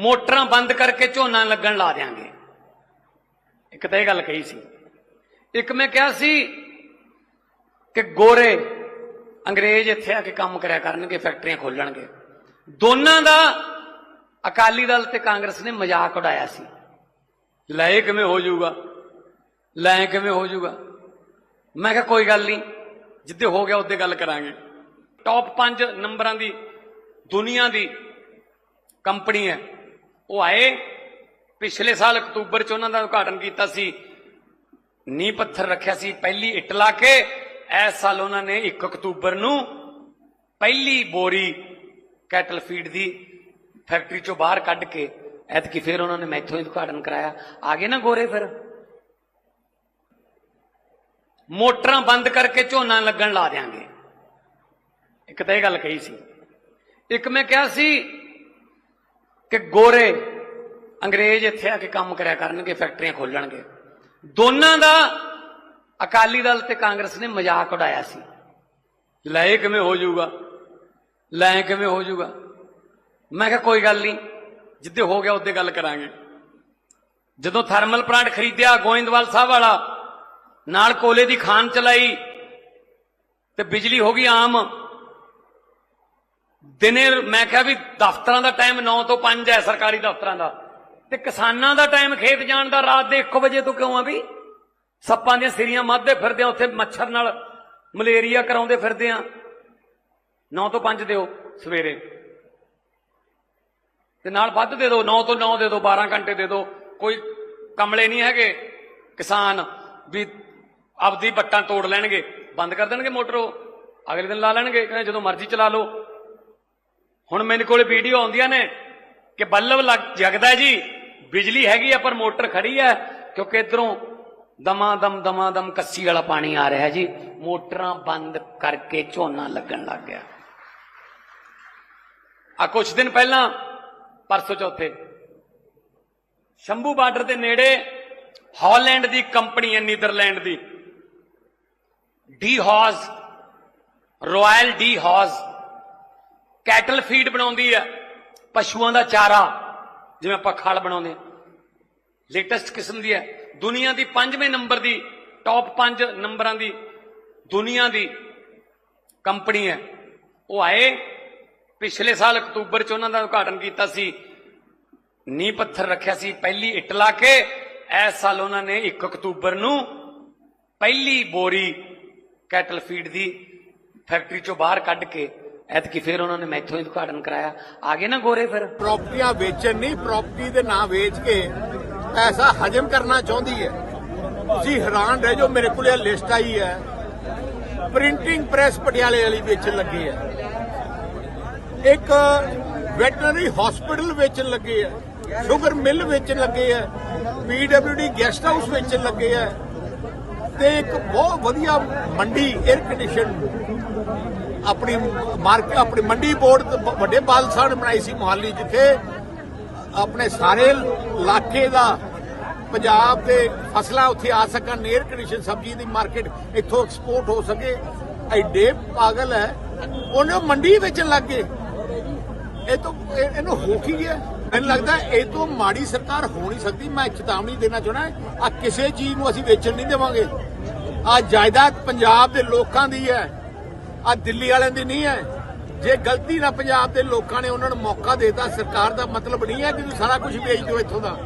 ਮੋਟਰਾਂ ਬੰਦ ਕਰਕੇ ਝੋਨਾ ਲੱਗਣ ਲਾ ਦਿਆਂਗੇ। ਇੱਕ ਤਾਂ ਇਹ ਗੱਲ ਕਹੀ ਸੀ। ਇੱਕ ਮੈਂ ਕਿਹਾ ਸੀ ਕਿ ਗੋਰੇ ਅੰਗਰੇਜ਼ ਇੱਥੇ ਆ ਕੇ ਕੰਮ ਕਰਿਆ ਕਰਨਗੇ, ਫੈਕਟਰੀਆਂ ਖੋਲਣਗੇ। ਦੋਨਾਂ ਦਾ ਅਕਾਲੀ ਦਲ ਤੇ ਕਾਂਗਰਸ ਨੇ ਮਜ਼ਾਕ ਉਡਾਇਆ ਸੀ। ਲੈ ਕਿਵੇਂ ਹੋ ਜਾਊਗਾ? ਲੈ ਕਿਵੇਂ ਹੋ ਜਾਊਗਾ? ਮੈਂ ਕਿਹਾ ਕੋਈ ਗੱਲ ਨਹੀਂ, ਜਿੱਦੇ ਹੋ ਗਿਆ ਉੱਦੇ ਗੱਲ ਕਰਾਂਗੇ। ਟੌਪ 5 ਨੰਬਰਾਂ ਦੀ ਦੁਨੀਆ ਦੀ ਕੰਪਨੀ ਹੈ। ਉਹ ਆਏ। ਪਿਛਲੇ ਸਾਲ ਅਕਤੂਬਰ ਚ ਉਹਨਾਂ ਦਾ ਉਦਘਾਟਨ ਕੀਤਾ ਸੀ। ਨੀਂਹ ਪੱਥਰ ਰੱਖਿਆ ਸੀ, ਪਹਿਲੀ ਇੱਟ ਲਾ ਕੇ। ਇਸ ਸਾਲ ਉਹਨਾਂ ਨੇ 1 ਅਕਤੂਬਰ ਨੂੰ ਪਹਿਲੀ ਬੋਰੀ ਕੈਟਲ ਫੀਡ ਦੀ ਫੈਕਟਰੀ ਚੋਂ ਬਾਹਰ ਕੱਢ ਕੇ, ਐਤਕੀ ਫਿਰ ਉਹਨਾਂ ਨੇ ਮੈਥੋਂ ਹੀ ਉਦਘਾਟਨ ਕਰਾਇਆ। ਆ ਗਏ ਨਾ ਗੋਰੇ ਫਿਰ। ਮੋਟਰਾਂ ਬੰਦ ਕਰਕੇ ਝੋਨਾ ਲੱਗਣ ਲਾ ਦਿਆਂਗੇ। ਇੱਕ ਤਾਂ ਇਹ ਗੱਲ ਕਹੀ ਸੀ। ਇੱਕ ਮੈਂ ਕਿਹਾ ਸੀ ਕਿ ਗੋਰੇ ਅੰਗਰੇਜ਼ ਇੱਥੇ ਆ ਕੇ ਕੰਮ ਕਰਿਆ ਕਰਨਗੇ, ਫੈਕਟਰੀਆਂ ਖੋਲਣਗੇ। ਦੋਨਾਂ ਦਾ ਅਕਾਲੀ ਦਲ ਤੇ ਕਾਂਗਰਸ ਨੇ ਮਜ਼ਾਕ ਉਡਾਇਆ ਸੀ। ਲੈ ਕਿਵੇਂ ਹੋ ਜਾਊਗਾ? ਲੈ ਕਿਵੇਂ ਹੋ ਜਾਊਗਾ? ਮੈਂ ਕਿਹਾ ਕੋਈ ਗੱਲ ਨਹੀਂ, ਜਿੱਦੇ ਹੋ ਗਿਆ ਉੱਦੇ ਗੱਲ ਕਰਾਂਗੇ। ਜਦੋਂ ਥਰਮਲ ਪਲਾਂਟ ਖਰੀਦਿਆ, ਗੋਇੰਦਵਾਲ ਸਾਹਿਬ ਵਾਲਾ, ਨਾਲ ਕੋਲੇ ਦੀ ਖਾਨ ਚਲਾਈ, ਤੇ ਬਿਜਲੀ ਹੋ ਗਈ ਆਮ। ਦਿਨੇ ਮੈਂ ਕਿਹਾ ਵੀ ਦਫ਼ਤਰਾਂ ਦਾ ਟਾਈਮ 9 ਤੋਂ 5 ਹੈ, ਸਰਕਾਰੀ ਦਫ਼ਤਰਾਂ ਦਾ। ਤੇ ਕਿਸਾਨਾਂ ਦਾ ਟਾਈਮ ਖੇਤ ਜਾਣ ਦਾ ਰਾਤ ਦੇ 1 ਵਜੇ ਤੋਂ ਕਿਉਂ ਆ ਵੀ? ਸੱਪਾਂ ਦੀਆਂ ਸਿਰੀਆਂ ਮੱਧਦੇ ਫਿਰਦੇ ਆ, ਉੱਥੇ ਮੱਛਰ ਨਾਲ ਮਲੇਰੀਆ ਕਰਾਉਂਦੇ ਫਿਰਦੇ ਆ। 9 ਤੋਂ 5 ਦਿਓ ਸਵੇਰੇ। ਤੇ ਨਾਲ ਵੱਧ ਦੇ ਦਿਓ 9 ਤੋਂ 9 ਦੇ ਦਿਓ 12 ਘੰਟੇ ਦੇ ਦਿਓ ਕੋਈ ਕਮਲੇ ਨਹੀਂ ਹੈਗੇ ਕਿਸਾਨ ਵੀ ਆਪਦੀ ਬੱਟਾਂ ਤੋੜ ਲੈਣਗੇ। ਬੰਦ ਕਰ ਦੇਣਗੇ ਮੋਟਰ ਉਹ। ਅਗਲੇ ਦਿਨ ਲਾ ਲੈਣਗੇ, ਕਹਿੰਦੇ ਜਦੋਂ ਮਰਜ਼ੀ ਚਲਾ ਲਓ। ਹੁਣ ਮੇਰੇ ਕੋਲ ਵੀਡੀਓ ਆਉਂਦੀਆਂ ਨੇ ਕਿ ਬੱਲਬ ਲੱਗ ਜਗਦਾ ਜੀ। ਬਿਜਲੀ ਹੈਗੀ ਆ, ਪਰ ਮੋਟਰ ਖੜੀ ਹੈ, ਕਿਉਂਕਿ ਇਧਰੋਂ ਦਮਾ ਦਮ ਦਮਾ ਦਮ ਕੱਸੀ ਵਾਲਾ ਪਾਣੀ ਆ ਰਿਹਾ ਜੀ। ਮੋਟਰਾਂ ਬੰਦ ਕਰਕੇ ਝੋਨਾ ਲੱਗਣ ਲੱਗ ਗਿਆ। ਆ ਕੁਝ ਦਿਨ ਪਹਿਲਾਂ, ਪਰਸੋਂ ਚੌਥੇ, ਸ਼ੰਭੂ ਬਾਰਡਰ ਦੇ ਨੇੜੇ ਹਾਲੈਂਡ ਦੀ ਕੰਪਨੀ ਹੈ, ਨੀਦਰਲੈਂਡ ਦੀ। De Heus, royal De Heus cattle feed ਬਣਾਉਂਦੀ ਹੈ ਪਸ਼ੂਆਂ ਦਾ ਚਾਰਾ, ਜਿਵੇਂ ਆਪਾਂ ਖਲ ਬਣਾਉਂਦੇ ਲੇਟੈਸਟ ਕਿਸਮ ਦੀ ਹੈ ਦੁਨੀਆ ਦੀ 5ਵੇਂ ਨੰਬਰ ਦੀ ਟੌਪ 5 ਨੰਬਰਾਂ ਦੀ ਦੁਨੀਆ ਦੀ ਕੰਪਨੀ ਹੈ। ਉਹ ਆਏ, ਪਿਛਲੇ ਸਾਲ ਅਕਤੂਬਰ ਚ ਉਹਨਾਂ ਦਾ ਉਦਘਾਟਨ ਕੀਤਾ ਸੀ। ਨੀਂਹ ਪੱਥਰ ਰੱਖਿਆ ਸੀ, ਪਹਿਲੀ ਇੱਟ ਲਾ ਕੇ। ਇਸ ਸਾਲ ਉਹਨਾਂ ਨੇ 1 ਅਕਤੂਬਰ ਨੂੰ ਪਹਿਲੀ ਬੋਰੀ ਕੈਟਲ ਫੀਡ ਦੀ ਫੈਕਟਰੀ ਚੋਂ ਬਾਹਰ ਕੱਢ ਕੇ ਐਤਕੀ ਫਿਰ ਉਹਨਾਂ ਨੇ ਮੈਥੋਂ ਹੀ ਉਦਘਾਟਨ ਕਰਾਇਆ। ਆ ਗਏ ਨਾ ਗੋਰੇ ਫਿਰ। ਪ੍ਰਾਪਰਟੀਆਂ ਵੇਚਣ ਨਹੀਂ ਪ੍ਰਾਪਰਟੀ ਦੇ ਨਾਂ ਵੇਚ ਕੇ ਪੈਸਾ ਹਜਮ ਕਰਨਾ ਚਾਹੁੰਦੀ ਹੈ। ਤੁਸੀਂ ਹੈਰਾਨ ਰਹਿ ਜਾਓ, ਮੇਰੇ ਕੋਲ ਇਹ ਲਿਸਟ ਆਈ ਹੈ। ਪ੍ਰਿੰਟਿੰਗ ਪ੍ਰੈਸ ਪਟਿਆਲੇ ਵਾਲੀ ਵੇਚਣ ਲੱਗੀ ਹੈ ਇੱਕ ਵੈਟਰਨਰੀ ਹਸਪੀਟਲ ਵੇਚਣ ਲੱਗੇ ਹੈ ਸ਼ੂਗਰ ਮਿਲ ਵੇਚਣ ਲੱਗੇ ਹੈ ਪੀਡਬਲਯੂਡੀ ਗੈਸਟ ਹਾਊਸ ਵੇਚਣ ਲੱਗੇ ਹੈ ਤੇ ਇੱਕ ਬਹੁਤ ਵਧੀਆ ਮੰਡੀ 에ਅਰ ਕੰਡੀਸ਼ਨ ਆਪਣੀ ਮਾਰਕ ਆਪਣੀ ਮੰਡੀ ਬੋਰਡ ਵੱਡੇ ਬਾਲ ਬਣਾਈ ਸੀ ਮੁਹਾਲੀ, ਜਿੱਥੇ ਆਪਣੇ ਸਾਰੇ ਇਲਾਕੇ ਦਾ ਪੰਜਾਬ ਦੇ ਫਸਲਾਂ ਉੱਥੇ ਆ ਸਕਣ ਏਅਰ ਕੰਡੀਸ਼ਨ ਸਬਜ਼ੀ ਦੀ ਮਾਰਕੀਟ ਇੱਥੋਂ ਐਕਸਪੋਰਟ ਹੋ ਸਕੇ। ਐਡੇ ਪਾਗਲ ਹੈ। ਉਹਨੇ ਮੰਡੀ ਵੇਚਣ ਲੱਗ ਗਏ। ਇਹ ਤੋਂ ਇਹਨੂੰ ਹੋ ਕੀ ਗਿਆ? ਮੈਨੂੰ ਲੱਗਦਾ ਇਹ ਤੋਂ ਮਾੜੀ ਸਰਕਾਰ ਹੋ ਨਹੀਂ ਸਕਦੀ। ਮੈਂ ਚੇਤਾਵਨੀ ਦੇਣਾ ਚਾਹੁੰਦਾ ਆ ਕਿਸੇ ਚੀਜ਼ ਨੂੰ ਅਸੀਂ ਵੇਚਣ ਨਹੀਂ ਦੇਵਾਂਗੇ। ਆ ਜਾਇਦਾਦ ਪੰਜਾਬ ਦੇ ਲੋਕਾਂ ਦੀ ਹੈ। ਆ ਦਿੱਲੀ ਵਾਲਿਆਂ ਦੀ ਨਹੀਂ ਹੈ। ਜੇ ਗਲਤੀ ਨਾਲ ਪੰਜਾਬ ਦੇ ਲੋਕਾਂ ਨੇ ਉਹਨਾਂ ਨੂੰ ਮੌਕਾ ਦੇਤਾ ਸਰਕਾਰ ਦਾ ਮਤਲਬ ਨਹੀਂ ਹੈ ਕਿ ਤੁਸੀਂ ਸਾਰਾ ਕੁਝ ਵੇਚ ਦਿਓ ਇੱਥੋਂ ਦਾ।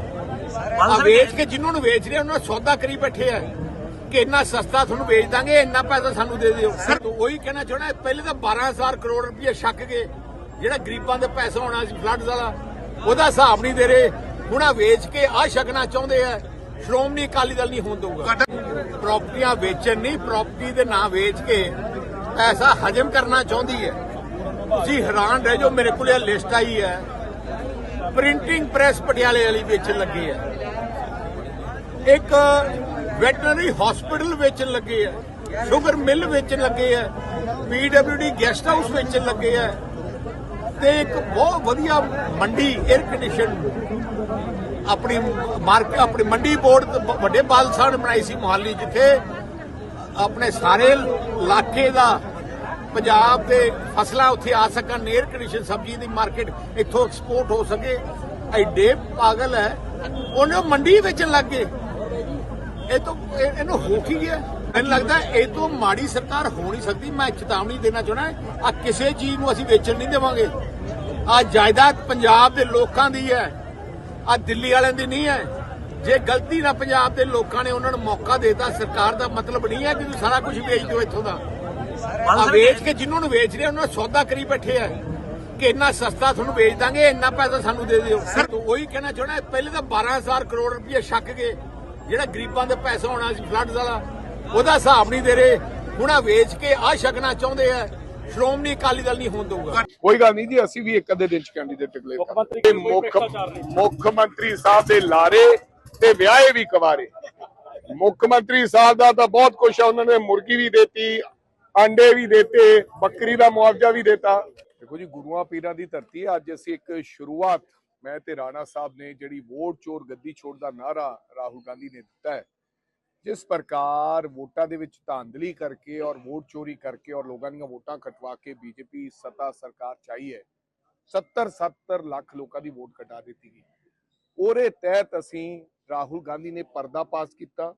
ਆ ਵੇਚ ਕੇ ਜਿਨ੍ਹਾਂ ਨੂੰ ਵੇਚ ਰਹੇ ਉਹਨਾਂ ਸੌਦਾ ਕਰੀ ਬੈਠੇ ਆ। ਕਿ ਇੰਨਾ ਸਸਤਾ ਤੁਹਾਨੂੰ ਵੇਚ ਦਾਂਗੇ ਇੰਨਾ ਪੈਸਾ ਸਾਨੂੰ ਦੇ ਦਿਓ। ਸਰ ਉਹੀ ਕਹਿਣਾ ਚਾਹੁੰਦਾ ਪਹਿਲੇ ਤਾਂ 12000 ਕਰੋੜ ਰੁਪਏ ਛੱਕ ਗਏ ਜਿਹੜਾ ਗਰੀਬਾਂ ਦੇ ਪੈਸਾ ਹੋਣਾ ਸੀ ਫਲੱਡ ਵਾਲਾ ਉਹਦਾ ਹਿਸਾਬ ਨਹੀਂ ਦੇ ਰਹੇ। ਹੁਣ ਆ ਵੇਚ ਕੇ ਆ ਛਕਣਾ ਚਾਹੁੰਦੇ ਆ। ਸ਼੍ਰੋਮਣੀ ਅਕਾਲੀ ਦਲ ਨਹੀਂ ਹੋਣ ਦਊਗਾ। ਪ੍ਰਾਪਰਟੀਆਂ ਵੇਚਣ ਨਹੀਂ ਪ੍ਰਾਪਰਟੀ ਦੇ ਨਾਂ ਵੇਚ ਕੇ ਪੈਸਾ ਹਜਮ ਕਰਨਾ ਚਾਹੁੰਦੀ ਹੈ ਤੁਸੀਂ ਹੈਰਾਨ ਰਹਿ ਜਾਓ ਮੇਰੇ ਕੋਲ ਇਹ ਲਿਸਟ ਆਈ ਹੈ ਪ੍ਰਿੰਟਿੰਗ ਪ੍ਰੈਸ ਪਟਿਆਲੇ ਵਾਲੀ ਵੇਚਣ ਲੱਗੇ ਹੈ ਇੱਕ ਵੈਟਰਨਰੀ ਹਸਪੀਟਲ ਵੇਚਣ ਲੱਗੇ ਹੈ ਸ਼ੂਗਰ ਮਿਲ ਵੇਚਣ ਲੱਗੇ ਹੈ ਪੀਡਬਲਯੂਡੀ ਗੈਸਟ ਹਾਊਸ ਵੇਚਣ ਲੱਗੇ ਹੈ ਤੇ ਇੱਕ ਬਹੁਤ ਵਧੀਆ ਮੰਡੀ 에ਅਰ ਕੰਡੀਸ਼ਨ ਆਪਣੀ ਮਾਰਕੀਟ ਆਪਣੀ ਮੰਡੀ ਬੋਰਡ ਵੱਡੇ ਬਾਲ ਸਾਹਿਬ ਬਣਾਈ ਸੀ ਮੁਹਾਲੀ ਜਿੱਥੇ ਆਪਣੇ ਸਾਰੇ ਇਲਾਕੇ ਦਾ ਪੰਜਾਬ ਦੇ ਫਸਲਾਂ ਉੱਥੇ ਆ ਸਕਣ 에ਅਰ ਕੰਡੀਸ਼ਨ ਸਬਜ਼ੀ ਦੀ ਮਾਰਕੀਟ ਇੱਥੋਂ ਐਕਸਪੋਰਟ ਹੋ ਸਕੇ। ਐਡੇ ਪਾਗਲ ਹੈ। ਉਹਨੇ ਮੰਡੀ ਵੇਚਣ ਲੱਗ ਗਏ। ਇਹ ਤੋਂ ਇਹਨੂੰ ਹੋ ਕੀ ਗਿਆ? ਮੈਨੂੰ ਲੱਗਦਾ ਇਹ ਤੋਂ ਮਾੜੀ ਸਰਕਾਰ ਹੋ ਨਹੀਂ ਸਕਦੀ। ਮੈਂ ਚੇਤਾਵਨੀ ਦੇਣਾ ਚਾਹੁੰਦਾ ਆ ਕਿਸੇ ਚੀਜ਼ ਨੂੰ ਅਸੀਂ ਵੇਚਣ ਨਹੀਂ ਦੇਵਾਂਗੇ। ਆ ਜਾਇਦਾਦ ਪੰਜਾਬ ਦੇ ਲੋਕਾਂ ਦੀ ਹੈ। ਆ ਦਿੱਲੀ ਵਾਲਿਆਂ ਦੀ ਨਹੀਂ ਹੈ। ਜੇ ਗਲਤੀ ਨਾਲ ਪੰਜਾਬ ਦੇ ਲੋਕਾਂ ਨੇ ਉਹਨਾਂ ਨੂੰ ਮੌਕਾ ਦੇਤਾ ਸਰਕਾਰ ਦਾ ਮਤਲਬ ਨਹੀਂ ਹੈ ਕਿ ਤੁਸੀਂ ਸਾਰਾ ਕੁਝ ਵੇਚ ਦਿਓ ਇੱਥੋਂ ਦਾ। ਆ ਵੇਚ ਕੇ ਜਿਨ੍ਹਾਂ ਨੂੰ ਵੇਚ ਰਹੇ ਉਹਨਾਂ ਨੂੰ ਸੌਦਾ ਕਰੀ ਬੈਠੇ ਆ ਕਿ ਇੰਨਾ ਸਸਤਾ ਤੁਹਾਨੂੰ ਵੇਚ ਦਾਂਗੇ ਇੰਨਾ ਪੈਸਾ ਸਾਨੂੰ ਦੇ ਦਿਓ। ਸਰ ਉਹੀ ਕਹਿਣਾ ਚਾਹੁੰਦਾ ਪਹਿਲੇ ਤਾਂ 12000 ਕਰੋੜ ਰੁਪਏ ਛੱਕ ਗਏ ਜਿਹੜਾ ਗਰੀਬਾਂ ਦੇ ਪੈਸਾ ਹੋਣਾ ਸੀ ਫਲੱਡ ਵਾਲਾ ਉਹਦਾ ਹਿਸਾਬ ਨਹੀਂ ਦੇ ਰਹੇ। ਹੁਣ ਆ ਵੇਚ ਕੇ ਆ ਛਕਣਾ ਚਾਹੁੰਦੇ ਆ ਸ਼੍ਰੋਮਣੀ ਅਕਾਲੀ ਦਲ ਨਹੀਂ ਹੋਣ ਦਊਗਾ। ਕੋਈ ਗੱਲ ਨਹੀਂ ਜੀ ਅਸੀਂ ਵੀ ਇੱਕ ਅੱਧੇ ਦਿਨ ਚ ਕੈਂਡੀਡੇਟ ਨਹੀਂ। ਮੁੱਖ ਮੰਤਰੀ ਸਾਹਿਬ ਦੇ ਲਾਰੇ ਤੇ ਵਿਆਹੇ ਵੀ ਕਵਾਰੇ। ਮੁੱਖ ਮੰਤਰੀ ਸਾਹਿਬ ਦਾ ਤਾਂ ਬਹੁਤ ਕੁਛ ਹੈ ਉਹਨਾਂ ਨੇ ਮੁਰਗੀ ਵੀ ਦੇਤੀ ਅੰਡੇ ਵੀ ਦੇਤੇ, ਬੱਕਰੀ ਦਾ ਮੁਆਵਜ਼ਾ ਵੀ ਦੇਤਾ। ਦੇਖੋ ਜੀ, ਗੁਰੂਆਂ ਪੀਰਾਂ ਦੀ ਧਰਤੀ ਹੈ ਅੱਜ ਅਸੀਂ ਇੱਕ ਸ਼ੁਰੂਆਤ ਮੈਂ ਤੇ ਰਾਣਾ ਸਾਹਿਬ ਨੇ ਜਿਹੜੀ ਵੋਟ ਚੋਰ ਗੱਦੀ ਛੋੜ ਦਾ ਨਾਰਾ ਰਾਹੁਲ ਗਾਂਧੀ ਨੇ ਦਿੱਤਾ ਹੈ, ਜਿਸ ਪ੍ਰਕਾਰ ਵੋਟਾਂ ਦੇ ਵਿੱਚ ਧਾਂਦਲੀ ਕਰਕੇ ਔਰ ਵੋਟ ਚੋਰੀ ਕਰਕੇ ਔਰ ਲੋਕਾਂ ਦੀਆਂ ਵੋਟਾਂ ਕਟਵਾ ਕੇ ਬੀਜੇਪੀ ਸੱਤਾ ਸਰਕਾਰ ਚਾਹੀ ਹੈ 70 70 ਲੱਖ ਲੋਕਾਂ ਦੀ ਵੋਟ ਕਟਾ ਦਿੱਤੀ ਗਈ। ਉਹਦੇ ਤਹਿਤ ਅਸੀਂ ਰਾਹੁਲ ਗਾਂਧੀ ਨੇ ਪਰਦਾ ਪਾਸ ਕੀਤਾ,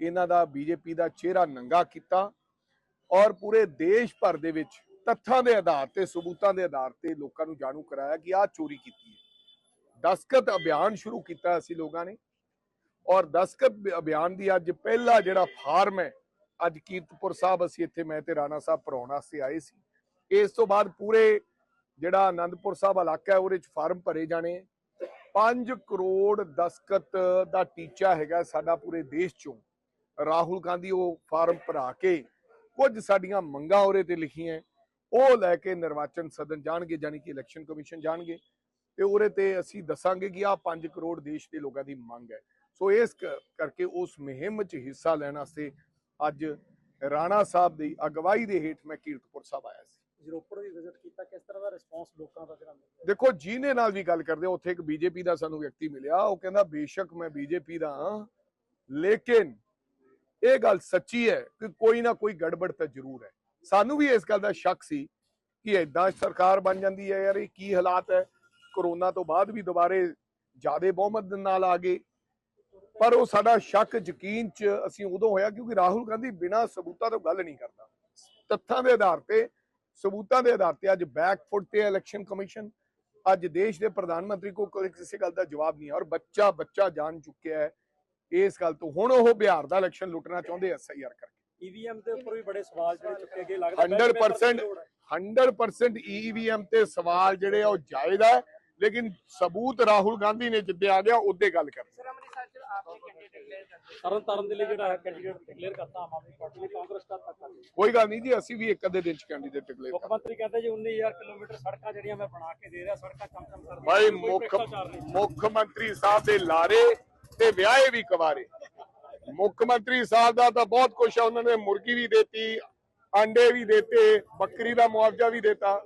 ਇਹਨਾਂ ਦਾ ਬੀਜੇਪੀ ਦਾ ਚਿਹਰਾ ਨੰਗਾ ਕੀਤਾ ਔਰ ਪੂਰੇ ਦੇਸ਼ ਭਰ ਦੇ ਵਿੱਚ ਤੱਥਾਂ ਦੇ ਆਧਾਰ ਤੇ, ਸਬੂਤਾਂ ਦੇ ਆਧਾਰ ਤੇ ਲੋਕਾਂ ਨੂੰ ਜਾਣੂ ਕਰਾਇਆ ਕਿ ਆਹ ਚੋਰੀ ਕੀਤੀ ਹੈ। ਦਸਕਤ ਅਭਿਆਨ ਸ਼ੁਰੂ ਕੀਤਾ ਅਸੀਂ ਲੋਕਾਂ ਨੇ ਔਰ ਦਸਕਤ ਅਭਿਆਨ ਦੀ ਅੱਜ ਪਹਿਲਾ ਜਿਹੜਾ ਫਾਰਮ ਹੈ, ਅੱਜ ਕੀਰਤਪੁਰ ਸਾਹਿਬ ਅਸੀਂ ਇੱਥੇ, ਮੈਂ ਤੇ ਰਾਣਾ ਸਾਹਿਬ ਭਰਾਉਣ ਵਾਸਤੇ ਆਏ ਸੀ। ਇਸ ਤੋਂ ਬਾਅਦ ਪੂਰੇ ਜਿਹੜਾ ਆਨੰਦਪੁਰ ਸਾਹਿਬ ਇਲਾਕਾ ਹੈ, ਉਹਦੇ ਚ ਫਾਰਮ ਭਰੇ ਜਾਣੇ 5 ਕਰੋੜ ਦਸਕਤ ਦਾ ਟੀਚਾ ਹੈਗਾ ਸਾਡਾ ਪੂਰੇ ਦੇਸ਼ ਚੋਂ। ਰਾਹੁਲ ਗਾਂਧੀ ਉਹ ਫਾਰਮ ਭਰਾ ਕੇ ਕੁਝ ਸਾਡੀਆਂ ਮੰਗਾਂ ਉਹਦੇ ਤੇ ਲਿਖੀਆਂ। ਉਹ ਲੈ ਕੇ ਨਿਰਵਾਚਨ ਸਦਨ ਜਾਣਗੇ ਜਾਨੀ ਕਿ ਇਲੈਕਸ਼ਨ ਕਮਿਸ਼ਨ ਜਾਣਗੇ। ਤੇ ਉਹਦੇ ਤੇ ਅਸੀਂ ਦੱਸਾਂਗੇ ਕਿ ਆਹ 5 ਕਰੋੜ ਦੇਸ਼ ਦੇ ਲੋਕਾਂ ਦੀ ਮੰਗ ਹੈ। ਸੋ ਇਸ ਕਰਕੇ ਉਸ ਮੁਹਿੰਮ 'ਚ ਹਿੱਸਾ ਲੈਣ ਵਾਸਤੇ ਅੱਜ ਰਾਣਾ ਸਾਹਿਬ ਦੀ ਅਗਵਾਈ ਦੇ ਹੇਠ ਮੈਂ ਕੀਰਤਪੁਰ ਸਾਹਿਬ ਆਇਆ ਸੀ। ਰੋਪੜ ਵੀ ਵਿਜ਼ਿਟ ਕੀਤਾ, ਕਿਸ ਤਰ੍ਹਾਂ ਦਾ ਰਿਸਪੌਂਸ ਲੋਕਾਂ ਦਾ ਜਿਹੜਾ ਮਿਲਿਆ? ਦੇਖੋ ਜਿਹਨੇ ਨਾਲ ਵੀ ਗੱਲ ਕਰਦੇ, ਉੱਥੇ ਇੱਕ ਬੀਜੇਪੀ ਦਾ ਸਾਨੂੰ ਵਿਅਕਤੀ ਮਿਲਿਆ, ਉਹ ਕਹਿੰਦਾ, ਬੇਸ਼ੱਕ ਮੈਂ ਬੀਜੇਪੀ ਦਾ ਹਾਂ, ਲੇਕਿਨ ਇਹ ਗੱਲ ਸੱਚੀ ਹੈ ਕਿ ਕੋਈ ਨਾ ਕੋਈ ਗੜਬੜ ਤਾਂ ਜ਼ਰੂਰ ਹੈ। ਸਾਨੂੰ ਵੀ ਇਸ ਗੱਲ ਦਾ ਸ਼ੱਕ ਸੀ ਕਿ ਐਦਾਂ ਸਰਕਾਰ ਬਣ ਜਾਂਦੀ ਹੈ ਯਾਰ, ਇਹ ਕੀ ਹਾਲਾਤ ਹੈ? ਕਰੋਨਾ ਤੋਂ ਬਾਅਦ ਵੀ ਦੁਬਾਰੇ ਜਿਆਦੇ ਬਹੁਮਤ ਦੇ ਨਾਲ ਆ ਗਏ। ਪਰ ਉਹ ਸਾਡਾ ਸ਼ੱਕ ਯਕੀਨ ਚ ਅਸੀਂ ਉਦੋਂ ਹੋਇਆ, ਕਿਉਂਕਿ ਰਾਹੁਲ ਗਾਂਧੀ ਬਿਨਾਂ ਸਬੂਤਾਂ ਤੋਂ ਗੱਲ ਨਹੀਂ ਕਰਦਾ। ਤੱਥਾਂ ਦੇ ਆਧਾਰ ਤੇ ਸਬੂਤਾਂ ਦੇ ਆਧਾਰ ਤੇ ਅੱਜ ਬੈਕਫੁੱਟ ਤੇ ਇਲੈਕਸ਼ਨ ਕਮਿਸ਼ਨ ਅੱਜ ਦੇਸ਼ ਦੇ ਪ੍ਰਧਾਨ ਮੰਤਰੀ ਕੋ ਕੋਈ ਕਿਸੇ ਗੱਲ ਦਾ ਜਵਾਬ ਨਹੀਂ ਹੈ ਔਰ ਬੱਚਾ ਬੱਚਾ ਜਾਣ ਚੁੱਕਿਆ ਹੈ। ਇਸ ਗੱਲ ਤੋਂ ਹੁਣ ਉਹ ਬਿਹਾਰ ਦਾ ਇਲੈਕਸ਼ਨ ਲੁੱਟਣਾ ਚਾਹੁੰਦੇ ਐਸਆਈਆਰ ਕਰਕੇ। ਈਵੀਐਮ ਦੇ ਉੱਪਰ ਵੀ ਬੜੇ ਸਵਾਲ ਜਿਹੜੇ ਚੁੱਕੇ ਗਏ ਲੱਗਦਾ 100% 100% ਈਵੀਐਮ ਤੇ ਸਵਾਲ ਜਿਹੜੇ ਉਹ ਜਾਇਜ਼ ਹੈ ਲੇਕਿਨ ਸਬੂਤ ਰਾਹੁਲ ਗਾਂਧੀ ਨੇ ਜਿੱਦੇ ਆ ਗਿਆ ਉਹਦੇ ਗੱਲ ਕਰ ਤਰਨ ਤਾਰਨ ਦੇ ਲਈ ਜਿਹੜਾ ਹੈ ਕੈਂਡੀਡੇਟ ਡਿਕਲੇਅਰ ਕਰਤਾ ਆਮ ਆਦਮੀ ਪਾਰਟੀ ਨੇ ਕਾਂਗਰਸ ਦਾ ਤੱਕ ਕੋਈ ਗੱਲ ਨਹੀਂ ਜੀ ਅਸੀਂ ਵੀ ਇੱਕ ਅੱਧੇ ਦਿਨ ਚ ਕੈਂਡੀਡੇਟ ਡਿਕਲੇਅਰ ਮੁੱਖ ਮੰਤਰੀ ਕਹਿੰਦੇ ਜੀ 19000 ਕਿਲੋਮੀਟਰ ਸੜਕਾਂ ਜਿਹੜੀਆਂ ਮੈਂ ਬਣਾ ਕੇ ਦੇ ਰਿਹਾ ਸੜਕਾਂ ਚਮਚਮ ਕਰ ਭਾਈ ਕੋਈ ਮੁੱਖ। ਮੁੱਖ ਮੰਤਰੀ ਸਾਹਿਬ ਦੇ ਲਾਰੇ ਤੇ ਵਿਆਹੇ ਵੀ ਕਵਾਰੇ। ਮੁੱਖ ਮੰਤਰੀ ਸਾਹਿਬ ਦਾ ਤਾਂ ਬਹੁਤ ਕੁਛ ਹੈ ਉਹਨਾਂ ਨੇ ਮੁਰਗੀ ਵੀ ਦੇਤੀ ਅੰਡੇ ਵੀ ਦੇਤੇ ਬੱਕਰੀ ਦਾ ਮੁਆਵਜ਼ਾ ਵੀ ਦੇਤਾ।